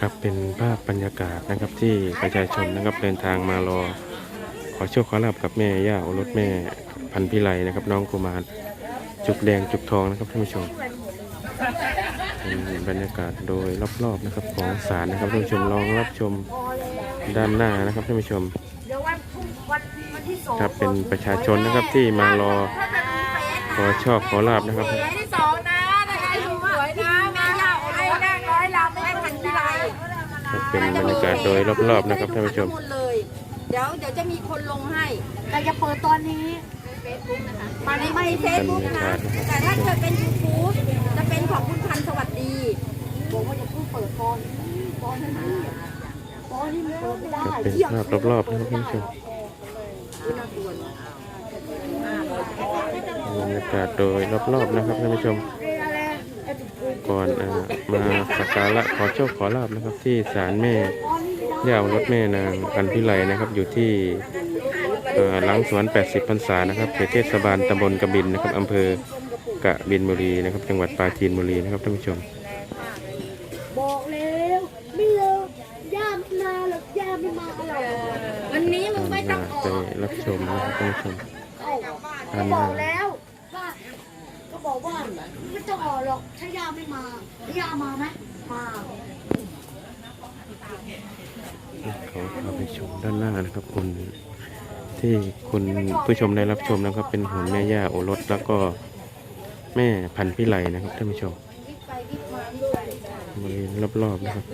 ครับเป็นภาพบรรยากาศนะครับที่ประชาชนนะครับเดินทางมารอ ขอโชคขอลาบกับแม่ย่าโอรสแม่พันพิไลนะครับ น้องกุมารจุกแดงจุกทองนะครับท่านผู้ชมเป็นบรรยากาศโดยรอบๆนะครับของศาลนะครับท่านผู้ชมลองรับชมด้านหน้านะครับท่านผู้ชมครับเป็นประชาชนนะครับที่มารอขอโชคขอลาบนะครับ เป็นบรรยากาศโดยรอบๆนะครับท่านผู้ชมหมดเลยเดี๋ยวเดี๋ยวจะมีคนลงให้ แต่จะเปิดตอนนี้มาในไม่เฟซบุ๊กนะ แต่ถ้าเกิดเป็นยูทูบจะเป็นของคุณพันธ์สวัสดีบอกว่าจะเพิ่งเปิดตอนตอนนั้นนี่ตอนนี้มันเปิดไม่ได้ครับเป็นภาพรอบๆนะครับท่านผู้ชมบรรยากาศโดยรอบๆนะครับท่านผู้ชม ก่อนเอ่อมาสักการะขอโชคขอลาบนะครับ ที่ศาลแม่ย่าโอรถแม่นางพันธุ์พิไลนะครับ อยู่ที่เอ่อหลังสวน 80พรรษานะครับเขตเทศบาลตำบลกบินนะครับอำเภอกะบินบุรีนะครับ จังหวัดปราจีนบุรีนะครับท่านผู้ชม บอกแล้วไม่เลิกย่าไม่มาหรอกย่าไม่มาหรอกวันนี้มึงไม่ต้องอไปอกรับชมนะครับท่านผู้ชมเอ้าก็บอกแล้วว่าก็บอกว่า ไม่อหรอกถ้ายาไม่มายามาไหมมาเขาพาไปชมด้านหน้านะครับคุณที่คุณผู้ชมได้รับชมนะครับ เป็นหุ่นแม่ย่าโอรสแล้วก็แม่พันพิไลนะครับท่านผู้ชมบไปวิบมาวิบไปบริเวณรอบๆนะครับ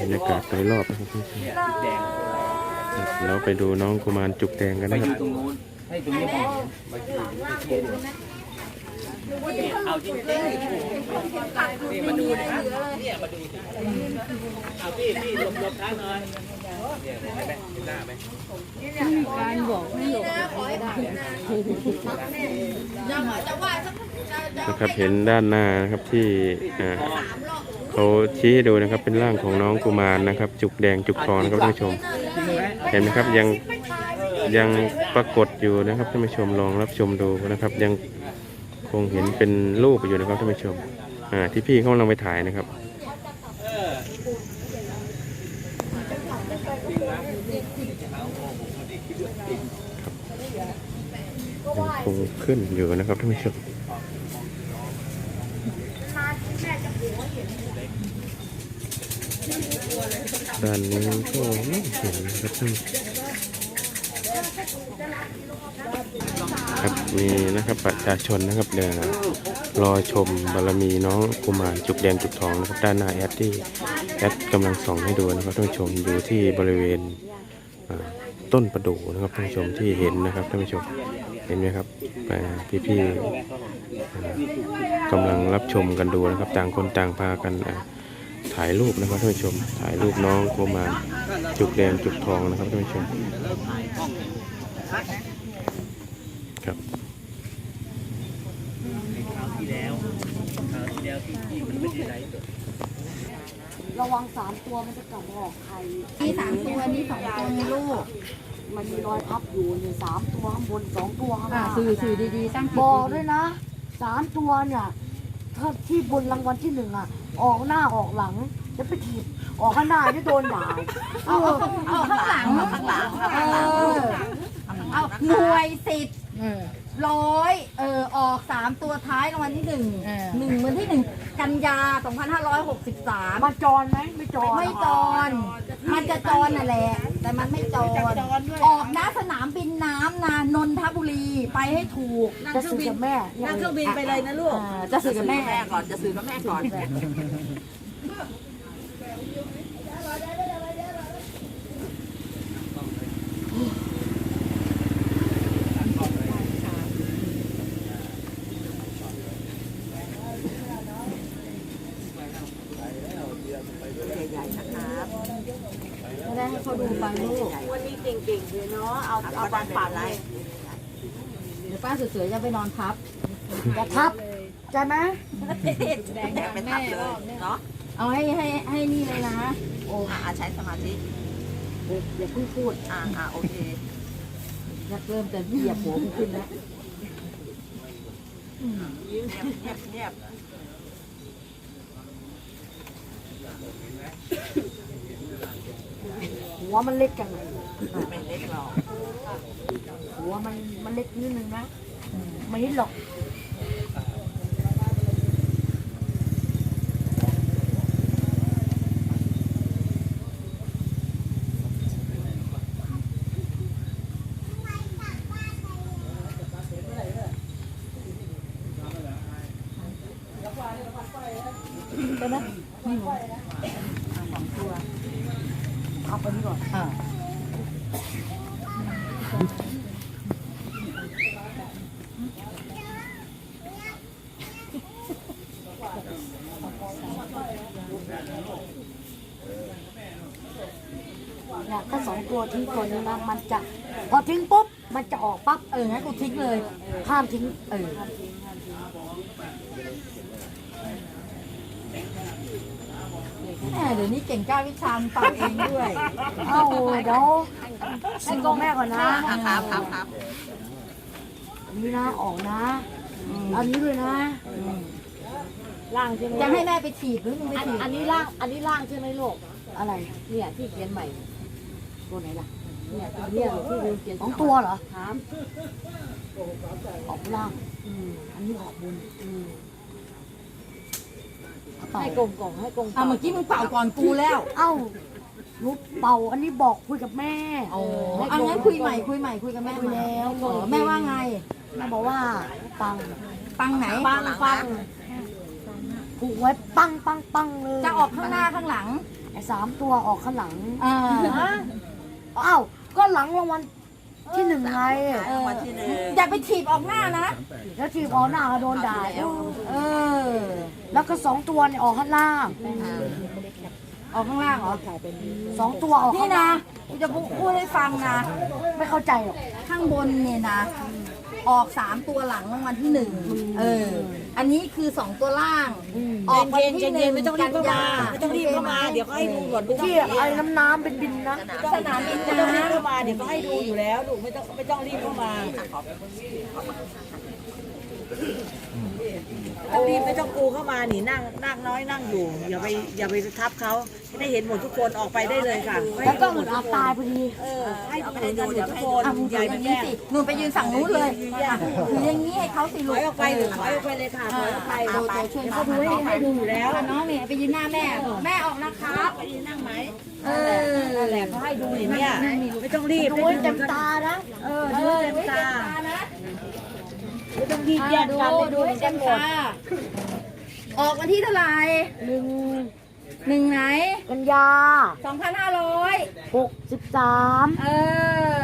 บรรยากาศโดยรอบนะครับท่านผู้ชม ครับเราไปดูน้องกุมารจุกแดงกันนะครับยู่ตรงนู้นให้ตรงนี้ผมเอาจริงๆนี่มาดูนะเนี่ยมาดูเอาพี่พี่หลบหลบท้ายหน่อยเนี่ยเห็นไหมหนหน้าไหมจะว่าสักจะจะนะครับเห็นด้านหน้านะครับที่เขาชี้ให้ดูนะครับเป็นร่างของน้องกุมารนะครับ จุกแดงจุกทองนะครับท่านผู้ชม เห็นไหมครับยังยังปรากฏอยู่นะครับท่านผู้ชมลองรับชมดูนะครับ ยังคงเห็นเป็นรูปอยู่นะครับท่านผู้ชมอ่าที่พี่เขากำลังไปถ่ายนะครับยังคงขึ้นอยู่นะครับท่านผู้ชม ด้านนี้ก็ไม่เห็นนะครับท่านครับมีนะครับประชาชนนะครับเดินรอชมบารมีน้องกุมารจุกแดงจุกทองนะครับด้านหน้าแอดที่แอดกำลังส่องให้ดูนะครับท่านผู้ชมอยู่ที่บริเวณต้นประดู่นะครับท่านผู้ชมที่เห็นนะครับท่านผู้ชมเห็นไหมครับพี่พี่ๆกำลังรับชมกันดูนะครับต่างคนต่างพากันอ่ ถ่ายรูปนะครับท่านผู้ชม ถ่ายรูปน้องกุมารจุกแดงจุกทองนะครับท่านผู้ชมครับคราวที่แล้วคราวที่แล้วที่ที่มันไม่ได้ไลฟ์สดระวังสามตัวมันจะกลับมาออกไข่นี่สามตัวนี่สองตัวมีลูก มันมีรอยพับอยู่เนี่ยสามตัวข้างบนสองตัวข้างอ่าล่างสื่อสื่อดีๆตั้งจิตบอกด้วยนะสามตัวเนี่ยถ้าที่บนรางวัลที่หนึ่งอะ ออกหน้าออกหลังจะไปถีบออกข้างหน้าจะโดนด่าเอาเอาเอาข้างหลังเอาข้างหลังเออเอาหน่วยสิบร้อยเออออกสามตัวท้ายรางวัลที่หนึ่งหนึ่งวันที่หนึ่งกันยาสองพันห้าร้อยหกสิบสามมาจรไหมไม่จรไม่จรมันจะจรน่ะแหละแต่มันไม่จรออกหน้าสนามบินน้ำนานนทบุรี ไปให้ถูกจะสื่อกับแม่นั่งเครื่องบินไปเลยนะลูกจะสื่อกับแม่ ก่อนจะสื่อกับแม่ก่อนไม่ได้ให้เขาดูไปลูกวันนี้เก่งๆเลยเนาะเอาเอาบางป่าไรเดี๋ยว ป้าสวยๆจะไปนอนพับจะทับใช่ไหมแดงเป็นทับเลยเนาะเอาให้ให้ให้นี่เลยนะโอ้อ่าใช้สมาธิอย่าเพิ่งพูดอ่าอ่าโอเคนักเริ่มจะเหยียบหัวมึงขึ้นแล้วเงียบเงียบเงียบหัวมันเล็กจังเลย ไม่เล็กหรอกหัวมันมันเล็กนิดนึงนะไม่เห็นหรอก ทับไปนี่ก่อน อ่า เนี่ยถ้าสองตัวทิ้งตัวนี้นะมันจะ พอทิ้งปุ๊บ มันจะออกปั๊บ เอองั้นกูทิ้งเลยห้ามทิ้ง เออแหมเดี๋ยวนี้เก่งกล้าวิชาญเป่าเองด้วย เอ้าเดี๋ยว ให้กองแม่ก่อนนะครับครับครับอันนี้นะออกนะ อันนี้ด้วยนะล่างใช่ไหมจะให้แม่ไปฉีดหรือมึงไปอันฉีดอันนี้ล่าง อันนี้ล่างใช่ไหมลูก อะไร เนี่ยที่เขียนใหม่ ตัวไหนล่ะ เนี่ยตัวเนี่ยที่ลืมเขียนสองตัวเหรอถามออกล่างอืมอันนี้ออกบนอืมเป่าให้กลมกล่องให้กลมกล่อะองเมื่อกี้มึงเป่าก่อนกูแล้ว เอ้า หนูเป่าอันนี้บอกคุยกับแม่โอ้เอางั้นคุยใหม่คุยใหม่คุยกับแม่คุยใหม่แล้วอ๋อแม่ว่าไงแม่บอกว่าปังปังไหนปังปังผูกไว้ปังปังปังเลยจะออกข้างหน้าข้างหลังไอ้สามตัวออกข้างหลังอ่าอ้าวก็หลังรางวัลที่หนึ่งไงเออวันที่หนึ่งอย่าไปถีบออกหน้านะแล้วทีออกหน้าก็โดนด่าเออ แล้วก็สองตัวเนี่ยออกข้างล่าง ออกข้างล่างเหรอสองตัวออกนี่ข้างล่านะงกูจะพูดให้ฟังนะ ไม่เข้าใจหรอกข้างบนเนี่ยนะ ออกสามตัวหลังรางวัลที่หนึ่งเออ อันนี้คือสองตัวล่าง ออกวันที่หนึ่งไม่ต้องรีบเข้ามาไม่ต้องรีบเข้ามาเดี๋ยวเขาให้ดูก่อนดูที่ไอ้น้ำน้ำเป็นบินนะสนามบินไม่ต้องรีบน้ำเข้ามาเดี๋ยวเขาให้ดูอยู่แล้วดูไม่ต้องไม่ต้องรีบเข้ามาไม่ต้องรีบไม่ ต้องกูเข้ามานี่นั่งนั่งน้อยนั่งอยู่ อย่าไปอย่าไปทับเขาได้เห็นหมดทุกคนออกไปได้เลยค่ะแล้วก็อึดอัดตายพอดีเออให้ทุกคนกันหมดทุกคนอะมึงใหถืญ่ออไปย่างนี้แย่งสิหนูไปยืนฝั่งนู้นเลยอะถืออย่างนี้ให้เขาสิถลูกอยออกไปหรือถอยออกไปเลยค่ะถอยออกไปโดโดช่วยเขาดูให้ให้ดูอยู่แล้วอะน้องเนี่ยไปยืนหน้าแม่ แม่ออกนะครับ ไปนั่งไหมเออนั่นแหละเขาให้ดูอย่างเนี้ยไม่ต้องรีบดูให้เต็มตานะเออดูเต็มตานะไม่ต้องรีบแย่งดูกันไปดูดูให้กัเต็นมหมดตา ออกวันที่เท่าไหร่หนึ่งหนึ่งไหนกันยาสองพันห้าร้อยหกสิบสาม เอ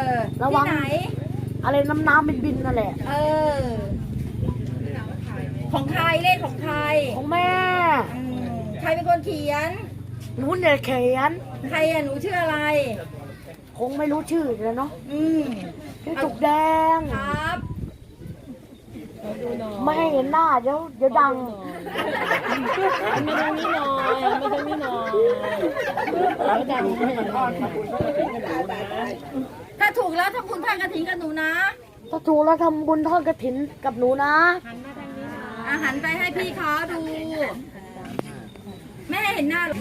อระวัง ที่ไหน อะไรน้ำน้ำเป็นบินนั่นแหละ เออ ของใครเลขของใครของแม่อืมใครเป็นคนเขียน หนูเนี่ยเขียน ใครอะหนูชื่ออะไร คงไม่รู้ชื่อเลยเนาะอืมชื่อจุกแดง ครับ ไม่ให้เห็นหน้าเดี๋ยวเดี๋ยวดังไม่ต้องนี่หน่อยไม่ต้องนี่หน่อยแล้วดังให้มันทอดมาบุญก็เป็นกระดูนะถ้าถูกแล้วทำคุณท่านกระถิ่นกับหนูนะถ้าถูกแล้วทำบุญทอดกระถินกับหนูนะ อาหารไปให้พี่เขาดูแม่เห็นหน้าหรอ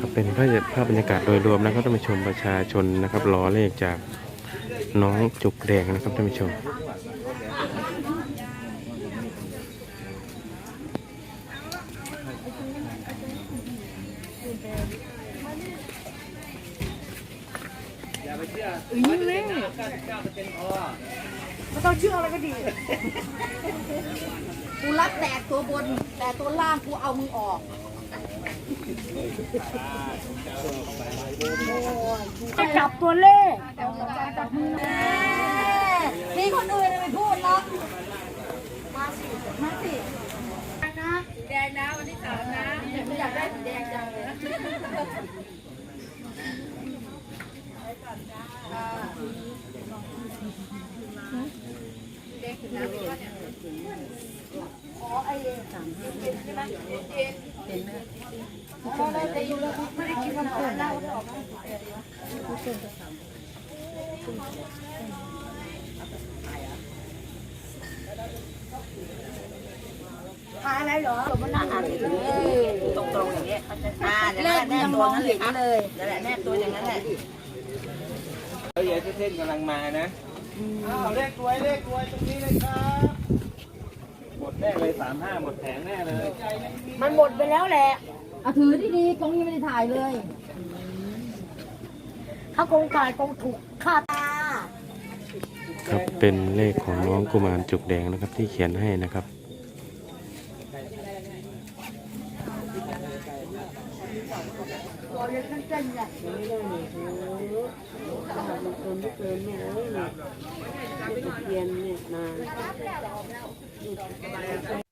ครับเป็นภาพภาพบรรยากาศโดยรวมนะครับท่านผู้ชมประชาชนนะครับรอเลขจาก น้องจุกแดงนะครับท่านผู้ชมอยู่เลย99%พอไม่ต้องเชื่ออะไรก็ดี กูรับแตกตัวบน แต่ตัวล่างกูเอามึงออก จะจับตัวเลขแม่มีคนอื่นไม่พูดหรอกมาสิมาสินะแดงนะวันที่สามนะอยากได้สีแดงจังเลยขอไอ้สามเป็นไหมเป็นไหมไม่ได้กินมันเกินแล้วทาอะไรเหรอมันน่าหันตรงตรงๆอย่างเงี้ยเขาจะอ่าเดี๋ยวเลขแน่ตัวนั้นเลเห็ยนครับเลยวแหละแน่ตัวอย่างนั้นแหละแล้วยายเส้นกำลังมานะอ้าวเลขรวยเลขรวยตรงนี้เลยครับหมดแน่เลยสามห้าหมดแผงแน่เลย มันหมดไปแล้วแหละ เอาถือดีๆกล้องยังไม่ได้ถ่ายเลย ถ้าโกงกายโกงถูกค่าตาครับเป็นเลขของน้องกุมารจุกแดงนะครับที่เขียนให้นะครับเล็กเส้นๆเนี่ยไม่ได้เนี่ยโอ้โหเกินไม่เกินไม่เลยเนี่ยเทียนเนี่ยนาน